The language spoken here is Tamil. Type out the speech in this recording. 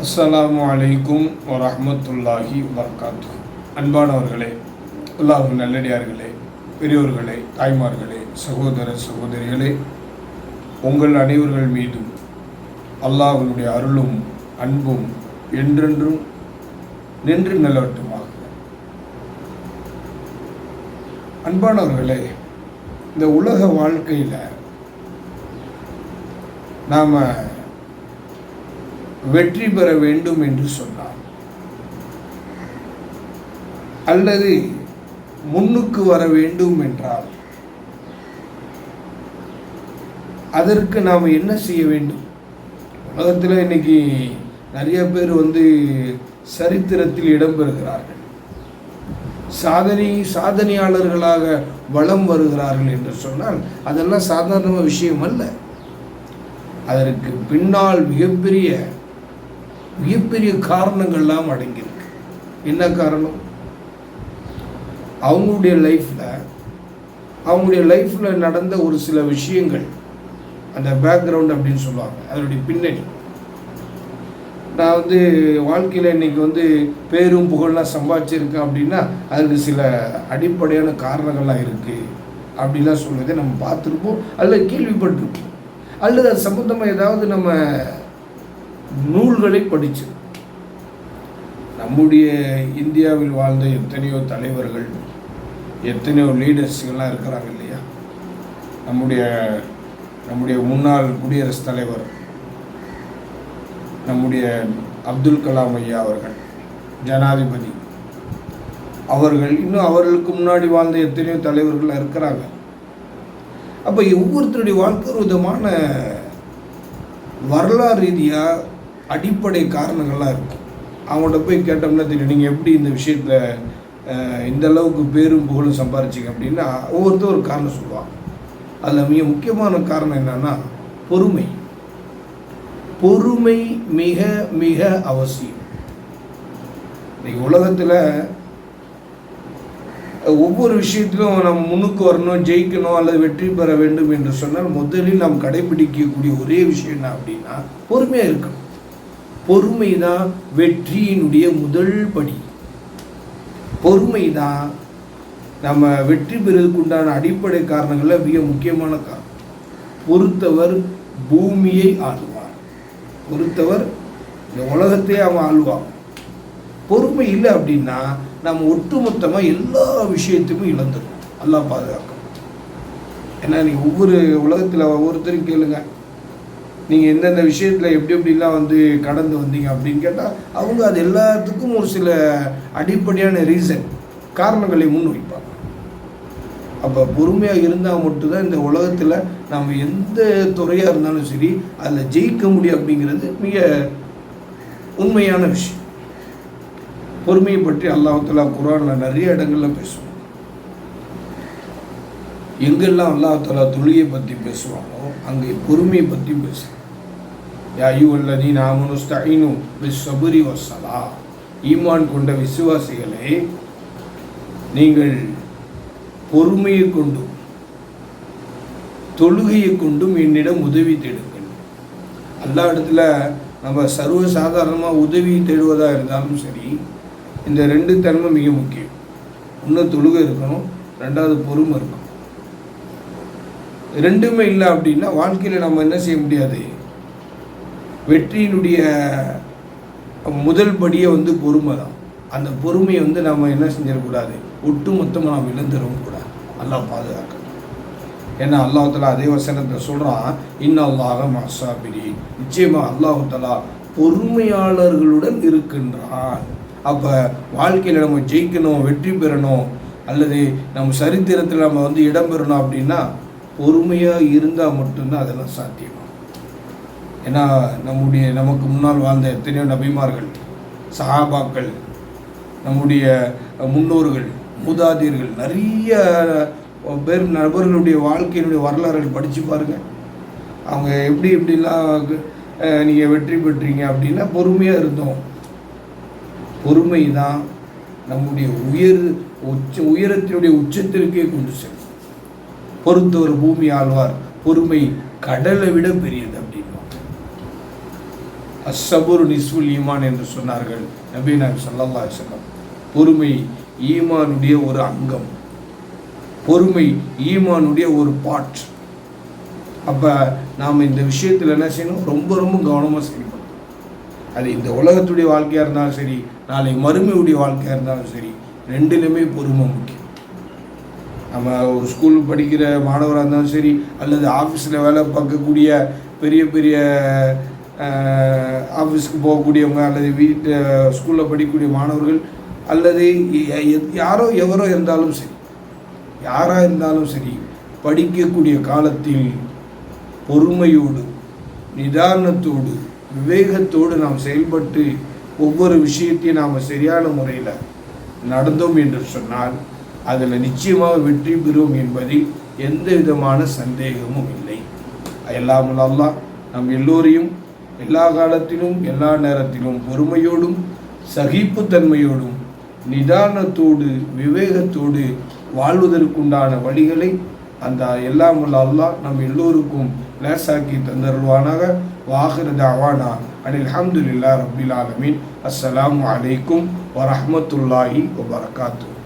அஸ்ஸலாமு அலைக்கும் வரமத்துல்லாஹி வபரகாத்து அன்பானவர்களே அல்லாஹ் நல்லடியார்களே பெரியோர்களே தாய்மார்களே சகோதர சகோதரிகளே உங்கள் அனைவர்கள் மீதும் அல்லாஹனுடைய அருளும் அன்பும் என்றென்றும் நின்று நிலவட்டுமாக. அன்பானவர்களே இந்த உலக வாழ்க்கையில் நாம் வெற்றி பெற வேண்டும் என்று சொன்னார். அல்லது முன்னுக்கு வர வேண்டும் என்றால்? அதற்கு நாம் என்ன செய்ய வேண்டும்? உலகத்தில் இன்னைக்கு நிறைய பேர் வந்து சரித்திரத்தில் இடம்பெறுகிறார்கள். சாதனை சாதனையாளர்களாக வலம் வருகிறார்கள் என்று சொன்னால் அதெல்லாம் சாதாரண விஷயம் அல்ல. அதற்கு பின்னால் மிகப்பெரிய மிகப்பெரிய காரணங்கள்லாம் அடங்கியிருக்கு. என்ன காரணம்? அவங்களுடைய லைஃப்பில் அவங்களுடைய லைஃப்பில் நடந்த ஒரு சில விஷயங்கள் அந்த பேக்ரவுண்ட் அப்படின்னு சொல்லுவாங்க அதனுடைய பின்னணி. நான் வந்து வாழ்க்கையில் இன்றைக்கி வந்து பேரும் புகழெலாம் சம்பாதிச்சிருக்கேன் அப்படின்னா அதுக்கு சில அடிப்படையான காரணங்கள்லாம் இருக்குது அப்படிலாம் சொல்லுவதை நம்ம பார்த்துருப்போம் அல்லது கேள்விப்பட்டிருப்போம். அல்லது அது சம்பந்தமாக ஏதாவது நம்ம நூல்களை படிச்சு. நம்முடைய இந்தியாவில் வாழ்ந்த எத்தனையோ தலைவர்கள் எத்தனையோ லீடர்ஸ்கள்லாம் இருக்கிறாங்க இல்லையா? நம்முடைய நம்முடைய முன்னாள் குடியரசுத் தலைவர் நம்முடைய அப்துல் கலாம் ஐயா அவர்கள் ஜனாதிபதி. அவர்கள் இன்னும் அவர்களுக்கு முன்னாடி வாழ்ந்த எத்தனையோ தலைவர்கள் இருக்கிறாங்க. அப்போ ஒவ்வொருத்தருடைய வாழ்க்கை ஒரு விதமான வரலாறு ரீதியாக அடிப்படை காரணங்கள்லாம் இருக்கும். அவங்கள்ட்ட போய் கேட்டோம்னா தெரியும் நீங்கள் எப்படி இந்த விஷயத்தில் இந்த அளவுக்கு பேரும் புகழும் சம்பாரிச்சிங்க அப்படின்னா ஒவ்வொருத்தரும் ஒரு காரணம் சொல்லுவாங்க. அதில் மிக முக்கியமான காரணம் என்னன்னா பொறுமை. பொறுமை மிக மிக அவசியம். இன்னைக்கு உலகத்தில் ஒவ்வொரு விஷயத்திலும் நம்ம முன்னுக்கு வரணும் ஜெயிக்கணும் அல்லது வெற்றி பெற வேண்டும் என்று சொன்னால் முதலில் நாம் கடைபிடிக்கக்கூடிய ஒரே விஷயம் என்ன அப்படின்னா பொறுமையாக இருக்கணும். பொறுமை தான் வெற்றியினுடைய முதல் படி. பொறுமை தான் நம்ம வெற்றி பெறுவதற்கு உண்டான அடிப்படை காரணங்களில் மிக முக்கியமான காரணம். பொறுத்தவர் பூமியை ஆளுவார். பொறுத்தவர் இந்த உலகத்தையே அவன் ஆளுவான். பொறுமை இல்லை அப்படின்னா நம்ம ஒட்டுமொத்தமாக எல்லா விஷயத்தையும் இழந்துடும் எல்லாம் பாதுகாக்கும். ஏன்னா நீங்கள் ஒவ்வொரு உலகத்தில் ஒவ்வொருத்தரும் கேளுங்க. நீங்கள் எந்தெந்த விஷயத்தில் எப்படி எப்படிலாம் வந்து கடந்து வந்தீங்க அப்படின்னு கேட்டால் அவங்க அது எல்லாத்துக்கும் ஒரு சில அடிப்படையான ரீசன் காரணங்களை முன் வைப்பாங்க அப்போ பொறுமையாக இருந்தால் மட்டும்தான் இந்த உலகத்தில் நம்ம எந்த துறையாக இருந்தாலும் சரி அதில் ஜெயிக்க முடியும் அப்படிங்கிறது மிக உண்மையான விஷயம். பொறுமையை பற்றி அல்லாஹலா குரானில் நிறைய இடங்களில் பேசுவோம் எங்கெல்லாம் அல்லாஹலா தொழிலை பற்றி பேசுவாங்களோ அங்கே பொறுமையை பற்றி பேசுவோம் யாயுவல்லதி நாமனுஸ்தீனு சபுரி வசலா ஈமான் கொண்ட விசுவாசிகளே நீங்கள் பொறுமையை கொண்டும் தொழுகையை கொண்டும் என்னிடம் உதவி தேடுங்கள். எல்லா இடத்துல நம்ம சர்வசாதாரணமாக உதவி தேடுவதாக இருந்தாலும் சரி இந்த ரெண்டு தன்மை மிக முக்கியம். ஒன்று தொழுகை இருக்கணும் ரெண்டாவது பொறுமை இருக்கணும். ரெண்டுமே இல்லை அப்படின்னா வாழ்க்கையில் நம்ம என்ன செய்ய முடியாது? வெற்றியினுடைய முதல் படியை வந்து பொறுமை தான் அந்த பொறுமையை வந்து நம்ம என்ன செஞ்சிடக்கூடாது? ஒட்டு மொத்தமாக நாம் இழந்துடவும் கூடாது. அல்லாஹ் பாதுகாக்கணும் ஏன்னா அல்லாஹலா அதே வசனத்தில் சொல்கிறான் இன்னும் மாசாபிரி நிச்சயமாக அல்லாஹாலா பொறுமையாளர்களுடன் இருக்கின்றான். அப்போ வாழ்க்கையில் நம்ம ஜெயிக்கணும் வெற்றி பெறணும் அல்லது நம்ம சரித்திரத்தில் நம்ம வந்து இடம்பெறணும் அப்படின்னா பொறுமையாக இருந்தால் மட்டும்தான் அதெல்லாம் சாத்தியம். ஏன்னா நம்முடைய நமக்கு முன்னால் வாழ்ந்த எத்தனையோ நபிமார்கள் சஹாபாக்கள் நம்முடைய முன்னோர்கள் மூதாதியர்கள் நிறைய பேர் நபர்களுடைய வாழ்க்கையினுடைய வரலாறுகள் படித்து பாருங்கள் அவங்க எப்படி எப்படிலாம் நீங்கள் வெற்றி பெற்றீங்க அப்படின்னா பொறுமையாக இருந்தோம். பொறுமை தான் நம்முடைய உயர் உச்ச உயரத்தினுடைய உச்சத்திற்கே கொண்டு செல்லும். பொறுத்தவர் பூமி ஆழ்வார். பொறுமை கடலை விட பெரியது அஸ்ஸபுரு நிஸ்புல் ஈமான் என்று சொன்னார்கள். நபி நாயகம் ஸல்லல்லாஹு அலைஹி பொறுமை ஈமானுடைய ஒரு அங்கம். பொறுமை ஈமானுடைய ஒரு பாட் அப்போ நாம் இந்த விஷயத்தில் என்ன செய்யணும்? ரொம்ப ரொம்ப கவனமாக செய்யணும். அது இந்த உலகத்துடைய வாழ்க்கையாக இருந்தாலும் சரி நாளை மறுமையுடைய வாழ்க்கையாக இருந்தாலும் சரி ரெண்டுலையுமே பொறுமை முக்கியம். நம்ம ஒரு ஸ்கூல் படிக்கிற மாணவராக இருந்தாலும் சரி அல்லது ஆஃபீஸில் வேலை பார்க்கக்கூடிய பெரிய பெரிய ஆஃபீஸ்க்கு போகக்கூடியவங்க அல்லது வீட்டு ஸ்கூலில் படிக்கக்கூடிய மாணவர்கள் அல்லது யாரோ எவரோ இருந்தாலும் சரி யாராக இருந்தாலும் சரி படிக்கக்கூடிய காலத்தில் பொறுமையோடு நிதானத்தோடு விவேகத்தோடு நாம் செயல்பட்டு ஒவ்வொரு விஷயத்தையும் நாம் சரியான முறையில் நடந்தோம் என்று சொன்னால் அதில் நிச்சயமாக வெற்றி பெறுவோம் என்பதில் எந்த விதமான சந்தேகமும் இல்லை. எல்லாம் அல்லாஹ் நம் எல்லோரையும் எல்லா காலத்திலும் எல்லா நேரத்திலும் பொறுமையோடும் சகிப்புத்தன்மையோடும் நிதானத்தோடு விவேகத்தோடு வாழ்வதற்குண்டான வழிகளை அந்த எல்லாம் உள்ள அல்லாஹ் நம் எல்லோருக்கும் லேசாக்கி தந்தருவானாக வாகிறது அவானா அனில் அஹமதுல்லா ரப்பில் ஆலமின். அஸ்லாம் வலைக்கும் வரமத்துல்லாஹி வபரகாத்துஹு.